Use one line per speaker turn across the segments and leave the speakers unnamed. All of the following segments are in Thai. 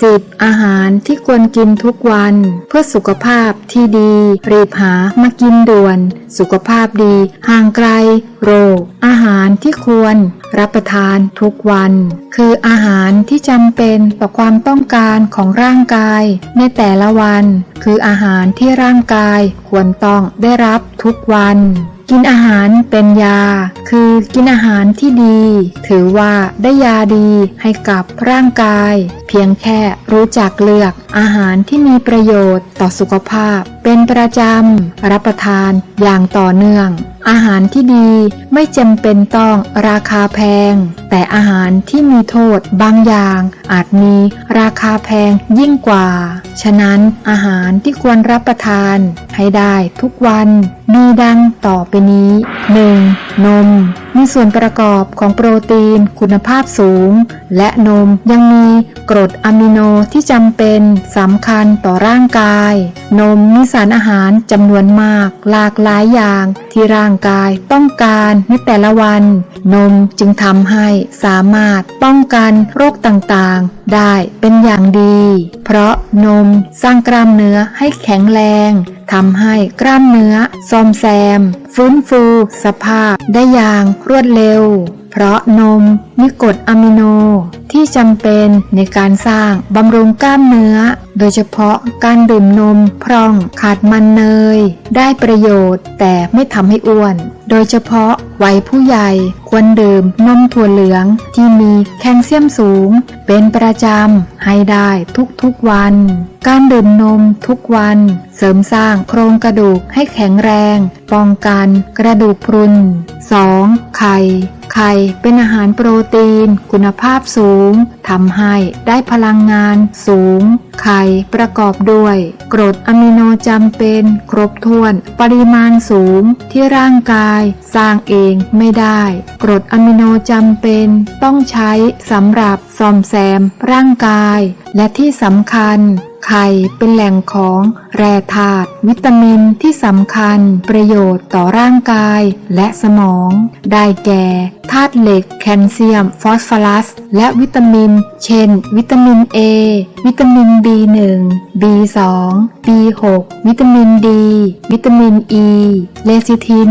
10. อาหารที่ควรกินทุกวัน เพื่อสุขภาพที่ดี รีบหามากินด่วน สุขภาพดี ห่างไกล โรค อาหารที่ควรรับประทานทุกวัน คืออาหารที่จำเป็นต่อความต้องการของร่างกาย ในแต่ละวัน คืออาหารที่ร่างกายควรต้องได้รับทุกวัน กินอาหารเป็นยาคือกินอาหารที่ดี ถือว่าได้ยาดีให้กับร่างกาย เพียงแค่รู้จักเลือกอาหารที่มีประโยชน์ต่อสุขภาพ เป็นประจำ รับประทานอย่างต่อเนื่อง อาหารที่ดีไม่จำเป็นต้องราคาแพง แต่อาหารที่มีโทษบางอย่าง อาจมีราคาแพงยิ่งกว่า ฉะนั้นอาหารที่ควรรับประทานให้ได้ทุกวัน มีดังต่อไปนี้ 1. นม home. มีส่วนประกอบของโปรตีนคุณภาพสูง และนมยังมีกรดอะมิโนที่จำเป็นสำคัญต่อร่างกาย นมมีสารอาหารจำนวนมาก หลากหลายอย่างที่ร่างกายต้องการในแต่ละวัน นมจึงทำให้สามารถป้องกันโรคต่างๆ ได้เป็นอย่างดี เพราะนมสร้างกล้ามเนื้อให้แข็งแรงทำให้กล้ามเนื้อซ่อมแซม ฟื้นฟู สภาพได้อย่างรวดเร็ว เพราะนมมีกรดอะมิโนที่จำเป็นในการสร้างบำรุงกล้ามเนื้อ โดยเฉพาะการดื่มนมพร่องขาดมันเนย ได้ประโยชน์แต่ไม่ทำให้อ้วน โดยเฉพาะวัยผู้ใหญ่ควรดื่มนมถั่วเหลืองที่มีแคลเซียมสูง เป็นประจำให้ได้ทุกๆวัน การดื่มนมทุกวัน เสริมสร้างโครงกระดูกให้แข็งแรง ป้องกันกระดูกพรุน 2. ไข่ ไข่เป็นอาหารโปรตีน คุณภาพสูงทำให้ได้พลังงานสูง ไข่ประกอบด้วย กรดอะมิโนจำเป็น ครบถ้วน ปริมาณสูงที่ร่างกาย สร้างเองไม่ได้ กรดอะมิโนจำเป็น ต้องใช้สำหรับซ่อมแซมร่างกาย และที่สำคัญ ไข่เป็นแหล่งของแร่ธาตุวิตามินที่สำคัญ ประโยชน์ต่อร่างกายและสมอง ได้แก่ธาตุเหล็ก แคลเซียม ฟอสฟอรัส และวิตามิน เช่น วิตามิน A วิตามิน B1 B2 B6 วิตามินดีวิตามิน E เลซิทิน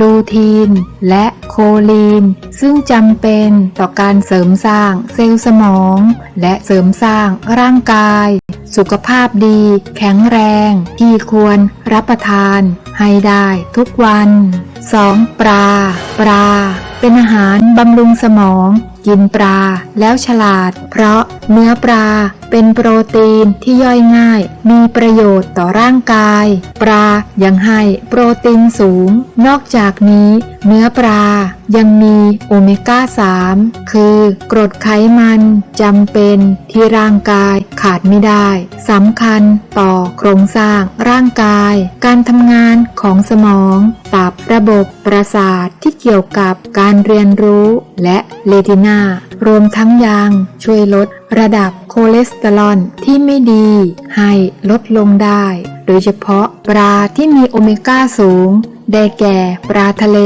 ลูทีน และโคลีน ซึ่งจำเป็นต่อการเสริมสร้างเซลล์สมอง และเสริมสร้างร่างกาย สุขภาพดี แข็งแรง ที่ควรรับประทาน ให้ได้ทุกวัน 2. ปลา ปลา เป็นอาหารบำรุงสมอง กินปลาแล้วฉลาด เพราะเนื้อปลาเป็นโปรตีนที่ย่อยง่าย มีประโยชน์ต่อร่างกาย ปลายังให้โปรตีนสูง นอกจากนี้ เนื้อปลา ยังมีโอเมก้า 3 คือกรดไขมันจำเป็นที่ร่างกายขาดไม่ได้สำคัญต่อโครงสร้างร่างกาย การทำงานของสมอง ตับระบบประสาทที่เกี่ยวกับการเรียนรู้และเลตินารวมทั้งยังช่วยลดระดับคอเลสเตอรอลที่ไม่ดี ให้ลดลงได้ โดยเฉพาะปลาที่มีโอเมก้าสูง ได้แก่ปลาทะเล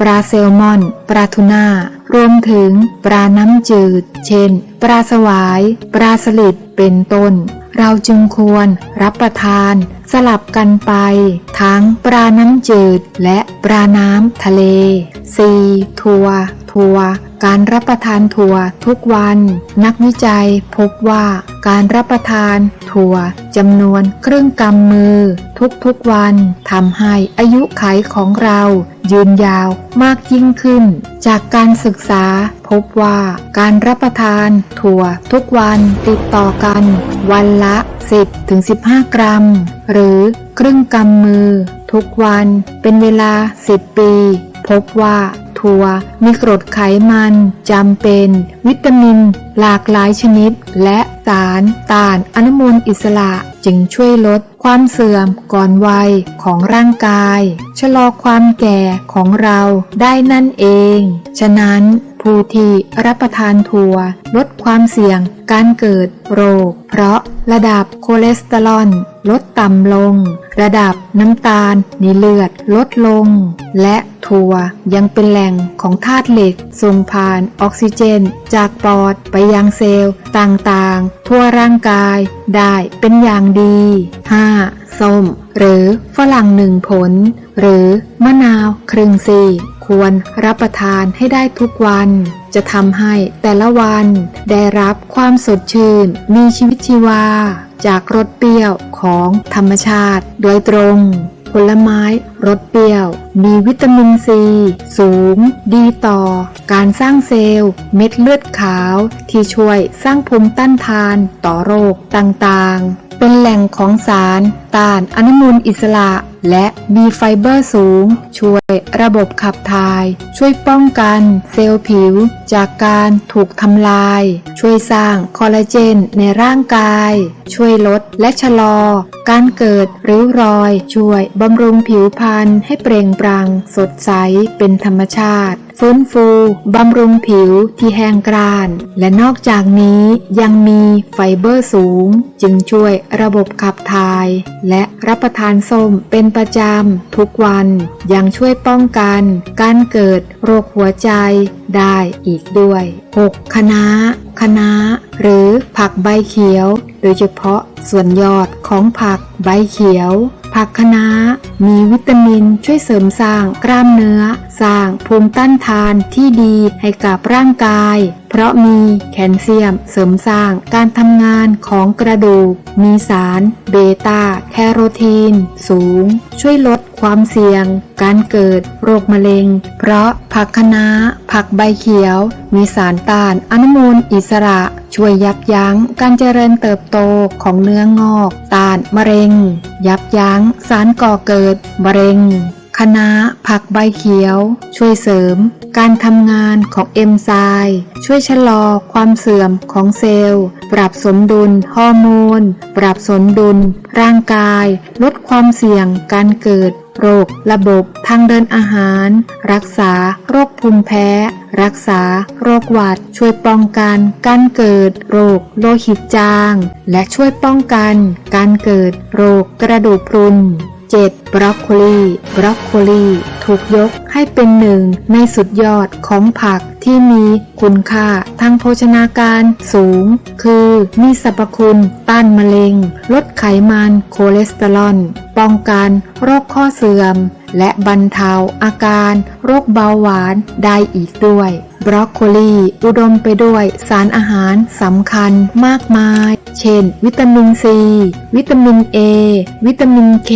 ปลาแซลมอน ปลาทูน่า รวมถึงปลาน้ำจืด เช่น ปลาสวาย ปลาสลิด เป็นต้น เราจึงควรรับประทาน สลับกันไป ทั้งปลาน้ำจืดและปลาน้ำทะเล 4. ถั่ว ถั่ว การรับประทานถั่วทุกวัน นักวิจัยพบว่าการรับประทานถั่วจำนวนครึ่งกำมือ ทุกๆวันทำให้อายุขัยของเรายืนยาวมากยิ่งขึ้น จากการศึกษาพบว่าการรับประทานถั่วทุกวันติดต่อกัน วันละ 10-15 กรัม หรือครึ่งกำมือ ทุกวันเป็นเวลา 10 ปี พบว่า ถั่ว มีกรดไขมันจำเป็น วิตามิน หลากหลายชนิด และสารต้านอนุมูลอิสระจึงช่วยลดความเสื่อมก่อนวัยของร่างกาย ชะลอความแก่ของเราได้นั่นเอง ฉะนั้น ผู้ที่รับประทานถั่ว ลดความเสี่ยง การเกิดโรค เพราะระดับคอเลสเตอรอลลดต่ำลง ระดับน้ำตาลในเลือดลดลง และถั่วยังเป็นแหล่งของธาตุเหล็ก ส่งผ่านออกซิเจน จากปอดไปยังเซลล์ ต่างๆ ทั่วร่างกายได้เป็นอย่างดี 5. ส้ม หรือฝรั่งหนึ่งผล หรือมะนาวครึ่งซีก ควรรับประทานให้ได้ทุกวัน จะทำให้แต่ละวันได้รับความสดชื่น มีชีวิตชีวา จากรสเปรี้ยวของธรรมชาติ โดยตรง ผลไม้รสเปรี้ยว มีวิตามินซี สูง ดีต่อ การสร้างเซลล์ เม็ดเลือดขาว ที่ช่วยสร้างภูมิต้านทานต่อโรคต่างๆ เป็นแหล่งของสาร ต้านอนุมูลอิสระ และมีไฟเบอร์สูง ช่วยระบบขับถ่าย ช่วยป้องกันเซลล์ผิว จากการถูกทำลาย ช่วยสร้างคอลลาเจนในร่างกาย ช่วยลดและชะลอ การเกิดริ้วรอย ช่วยบำรุงผิวพรรณให้เปล่งปลั่งสดใสเป็นธรรมชาติฟื้นฟูบำรุงผิวที่แห้งกร้าน และนอกจากนี้ยังมีไฟเบอร์สูง จึงช่วยระบบขับถ่ายและรับประทานส้มเป็นประจำทุกวัน ยังช่วยป้องกันการเกิดโรคหัวใจได้อีกด้วย 6. คะน้าคะน้าหรือผักใบเขียว โดยเฉพาะส่วนยอดของผักใบเขียว ผักคะน้ามีวิตามินช่วยเสริมสร้างกล้ามเนื้อ สร้างภูมิต้านทานที่ดีให้กับร่างกาย เพราะมีแคลเซียมเสริมสร้างการทำงานของกระดูก มีสารเบต้าแคโรทีน สูง ช่วยลด ความเสี่ยง การเกิด โรคมะเร็ง เพราะผักคะน้า ผักใบเขียว มีสารต้านอนุมูลอิสระ ช่วยยับยั้งการเจริญเติบโตของเนื้องอก ต้านมะเร็ง ยับยั้งสารก่อเกิด มะเร็ง คะน้าผักใบเขียว ช่วยเสริม การทำงานของเอนไซม์ช่วยชะลอความเสื่อมของเซลล์ ปรับสมดุลฮอร์โมน ปรับสมดุล ร่างกาย ลดความเสี่ยงการเกิดโรค ระบบทางเดินอาหาร รักษาโรคภูมิแพ้ รักษาโรคหวัด ช่วยป้องกันการเกิด โรคโลหิตจาง และช่วยป้องกันการเกิด โรคกระดูกพรุน 7. บรอกโคลีบรอกโคลีถูกยกให้เป็นหนึ่งในสุดยอดของผักที่มีคุณค่าทางโภชนาการสูง คือมีสรรพคุณต้านมะเร็ง ลดไขมันคอเลสเตอรอล ป้องกันโรคข้อเสื่อม และบรรเทาอาการ โรคเบาหวานได้อีกด้วย บรอกโคลีอุดมไปด้วยสารอาหารสำคัญมากมาย เช่น วิตามินซี วิตามินเอวิตามินเค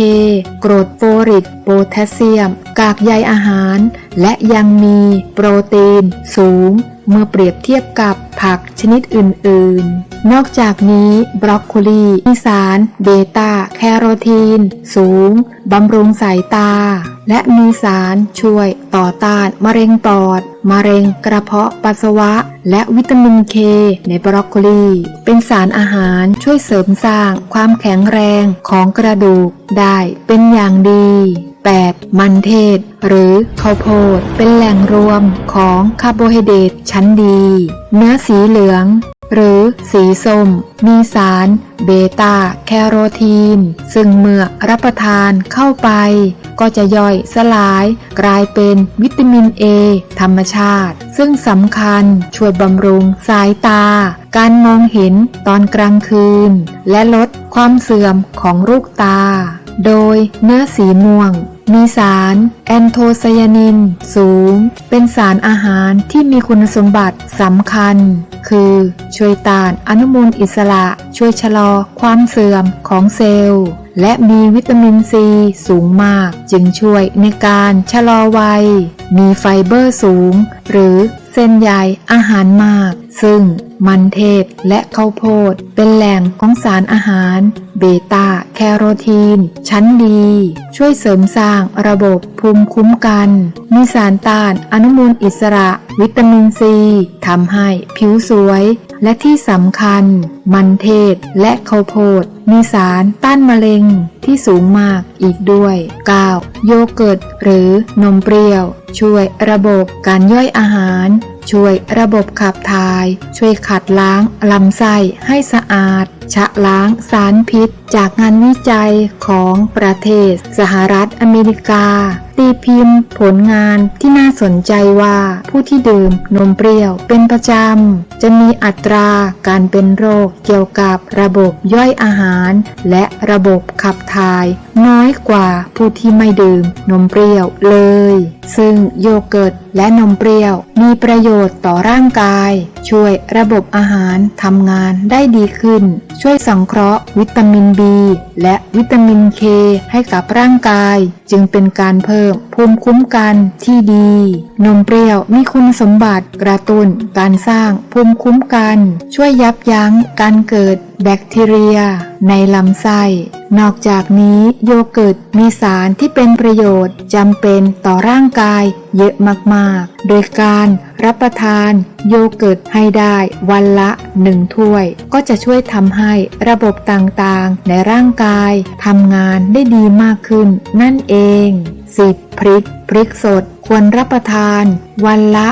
กรดโฟลิก โพแทสเซียม กากใยอาหาร และยังมีโปรตีน สูง เมื่อเปรียบเทียบกับผักชนิดอื่น ๆ นอกจากนี้บรอกโคลีมีสารเบต้าแคโรทีน สูง บำรุงสายตา และมีสารช่วยต่อต้านมะเร็งปอด มะเร็งกระเพาะปัสสาวะ และวิตามินเคในบรอกโคลี เป็นสารอาหารช่วยเสริมสร้างความแข็งแรงของกระดูกได้เป็นอย่างดี 8. มันเทศ หรือข้าวโพด เป็นแหล่งรวมของคาร์โบไฮเดรตชั้นดี เนื้อสีเหลือง หรือสีส้ม มีสารเบตาแคโรทีน ซึ่งเมื่อรับประทานเข้าไป ก็จะย่อยสลาย กลายเป็นวิตามินเอธรรมชาติ ซึ่งสำคัญช่วยบำรุงสายตา การมองเห็นตอนกลางคืน และลดความเสื่อมของลูกตา โดยเนื้อสีม่วง มีสารแอนโทไซยานิน สูง เป็นสารอาหารที่มีคุณสมบัติสำคัญ คือช่วยต้านอนุมูลอิสระ ช่วยชะลอความเสื่อมของเซลล์ และมีวิตามินซีสูงมาก จึงช่วยในการชะลอวัย มีไฟเบอร์สูง หรือเส้นใยอาหารมาก ซึ่งมันเทศและข้าวโพด เป็นแหล่งของสารอาหาร เบต้าแคโรทีน ชั้นดี ช่วยเสริมสร้างระบบภูมิคุ้มกัน มีสารต้านอนุมูลอิสระ วิตามินซีทำให้ผิวสวย และที่สำคัญ มันเทศและข้าวโพด มีสารต้านมะเร็งที่สูงมากอีกด้วย 9. โยเกิร์ตหรือนมเปรี้ยว ช่วยระบบการย่อยอาหาร ช่วยระบบขับถ่าย ช่วยขัดล้างลำไส้ให้สะอาด ชะล้างสารพิษ จากงานวิจัยของประเทศ สหรัฐอเมริกา ตีพิมพ์ ผลงานที่น่าสนใจว่าผู้ที่ดื่มนมเปรี้ยวเป็นประจำ จะมีอัตราการเป็นโรคเกี่ยวกับระบบย่อยอาหาร และระบบขับถ่าย น้อยกว่าผู้ที่ไม่ดื่มนมเปรี้ยวเลย ซึ่งโยเกิร์ตและนมเปรี้ยวมีประโยชน์ต่อร่างกาย ช่วยระบบอาหารทำงานได้ดีขึ้น ช่วยสังเคราะห์วิตามิน B และวิตามิน K ให้กับร่างกาย จึงเป็นการเพิ่มภูมิคุ้มกันที่ดี นมเปรี้ยวมีคุณสมบัติกระตุ้นการสร้างภูมิคุ้มกัน ช่วยยับยั้งการเกิดแบคทีเรีย ในลำไส้ นอกจากนี้โยเกิร์ตมีสารที่เป็นประโยชน์จำเป็นต่อร่างกายเยอะมากๆ โดยการรับประทานโยเกิร์ตให้ได้วันละหนึ่งถ้วย ก็จะช่วยทำให้ระบบต่างๆ ในร่างกายทำงานได้ดีมากขึ้นนั่นเอง 10. พริก พริกสดควรรับประทาน วันละ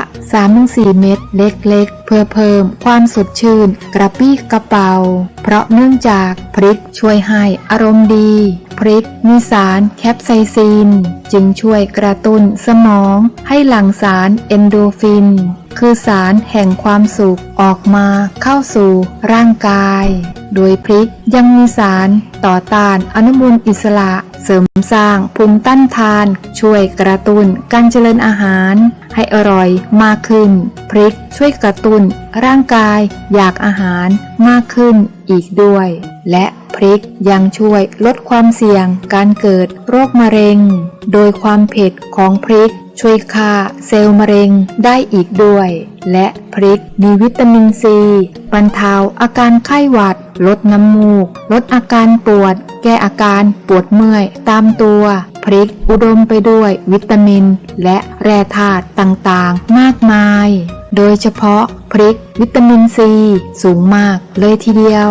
3-4 เม็ดเล็กๆ เพื่อเพิ่มความสดชื่น กระปี้กระเป๋า เพราะเนื่องจากพริกช่วยให้อารมณ์ดี พริก มีสารแคปไซซิน จึงช่วยกระตุ้นสมองให้หลั่งสารเอนโดฟิน คือสารแห่งความสุขออกมาเข้าสู่ร่างกาย โดยพริกยังมีสารต่อต้านอนุมูลอิสระเสริมสร้างภูมิต้านทาน ช่วยกระตุ้นการเจริญอาหาร ให้อร่อยมากขึ้น พริกช่วยกระตุ้นร่างกายอยากอาหารมากขึ้นอีกด้วย และ พริกยังช่วยลดความเสี่ยงการเกิดโรคมะเร็ง โดยความเผ็ดของพริกช่วยฆ่าเซลล์มะเร็งได้อีกด้วย และพริกมีวิตามินซี บรรเทาอาการไข้หวัด ลดน้ำมูก ลดอาการปวด แก้อาการปวดเมื่อยตามตัว พริกอุดมไปด้วยวิตามิน และแร่ธาตุต่างๆ มากมาย โดยเฉพาะพริกวิตามินซี สูงมากเลยทีเดียว